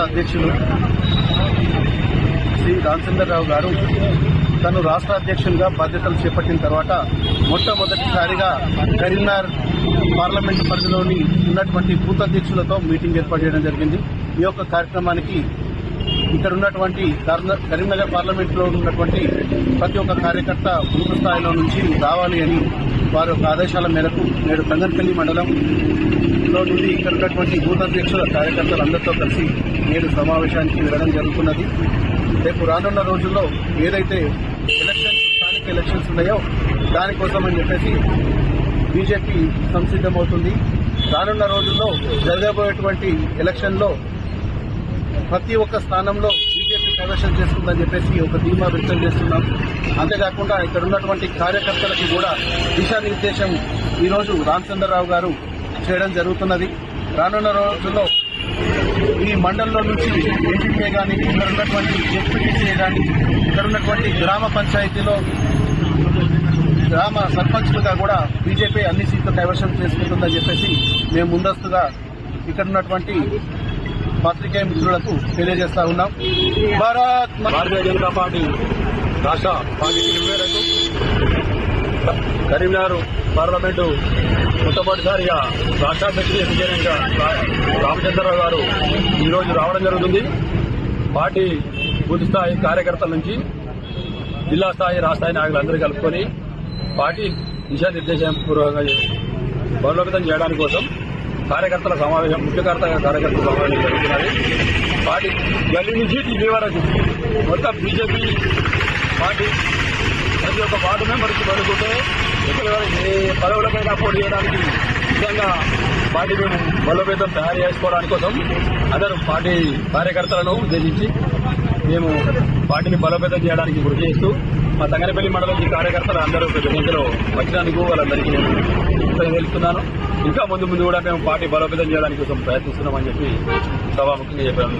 అధ్యక్షులు శ్రీ రామచంద్రరావు గారు తను రాష్ట్ర అధ్యక్షునిగా బాధ్యతలు చేపట్టిన తర్వాత మొట్టమొదటిసారిగా కరీంనగర్ పార్లమెంటు పరిధిలోని ఉన్నటువంటి బూత్ అధ్యక్షులతో మీటింగ్ ఏర్పాటు చేయడం జరిగింది. ఈ యొక్క కార్యక్రమానికి ఇక్కడ ఉన్నటువంటి కర్న- కరీంనగర్ పార్లమెంట్లో ఉన్నటువంటి ప్రతి ఒక్క కార్యకర్త బూత్ స్థాయిలో నుంచి రావాలి అని వారి యొక్క ఆదేశాల మేరకు నేడు కంగన్పల్లి మండలంలో నుండి ఇక్కడ ఉన్నటువంటి బూతాధ్యక్షుల కార్యకర్తలందరితో కలిసి నేడు సమావేశానికి వెళ్ళడం జరుగుతున్నది. రేపు రానున్న రోజుల్లో ఏదైతే ఎలక్షన్స్ స్థానిక ఎలక్షన్స్ ఉన్నాయో దానికోసం అని చెప్పేసి బీజేపీ సంసిద్ధమవుతుంది. రానున్న రోజుల్లో జరగబోయేటువంటి ఎలక్షన్లో ప్రతి ఒక్క స్థానంలో ప్రదర్శన చేస్తుందని చెప్పేసి ఒక ధీమా వ్యక్తం చేస్తున్నాం. అంతేకాకుండా ఇక్కడ ఉన్నటువంటి కార్యకర్తలకు కూడా దిశానిర్దేశం ఈరోజు రామచంద్రరావు గారు చేయడం జరుగుతున్నది. రానున్న రోజుల్లో ఈ మండలంలో నుంచి ఎంపీపీ కానీ ఇక్కడ ఉన్నటువంటి ఎస్పీటీసీ కానీ ఇక్కడ ఉన్నటువంటి గ్రామ పంచాయతీలో గ్రామ సర్పంచ్లుగా కూడా బీజేపీ అన్ని సీట్లు కైవశం చేసుకుంటుందని చెప్పేసి మేము ముందస్తుగా ఇక్కడ ఉన్నటువంటి పాత్రికేయ మిత్రులకు తెలియజేస్తా ఉన్నాం. భారత్ భారతీయ జనతా పార్టీ రాష్ట్ర పార్టీ మేరకు కరీంనగర్ పార్లమెంటు మొట్టమొదటిసారిగా రాష్ట్రాధ్యక్షుడు ఎన్నికైన రామచంద్రరావు గారు ఈరోజు రావడం జరుగుతుంది. పార్టీ బూత్ స్థాయి కార్యకర్తల నుంచి జిల్లా స్థాయి రాష్ట్ర నాయకులందరూ కలుపుకొని పార్టీ దిశానిర్దేశం పూర్వకంగా బలోపేతం చేయడానికి కోసం కార్యకర్తల సమావేశం ముఖ్య కార్యకర్తల సమావేశం జరుగుతున్నది. పార్టీ గల్లీ నుంచి ఢిల్లీ వరకు మొత్తం బీజేపీ పార్టీ ప్రతి ఒక్క వార్డు మెంబర్కి పడుకుంటే ఇక్కడ ఏ పదవులకైనా పోటీ చేయడానికి నిజంగా పార్టీ మేము బలోపేతం తయారు చేసుకోవడానికి కోసం అందరూ పార్టీ కార్యకర్తలను ఉద్దేశించి మేము పార్టీని బలోపేతం చేయడానికి కృషి చేస్తూ మా తంగనపల్లి మండలం ఈ కార్యకర్తలు అందరూ పెద్ద సంఖ్యలో వచ్చినందుకు వాళ్ళందరికీ నేను తెలుపుతున్నాను. ఇంకా ముందు ముందు కూడా మేము పార్టీ బలోపేతం చేయడానికి కోసం ప్రయత్నిస్తున్నామని చెప్పి సభాముఖంగా చెప్పాను.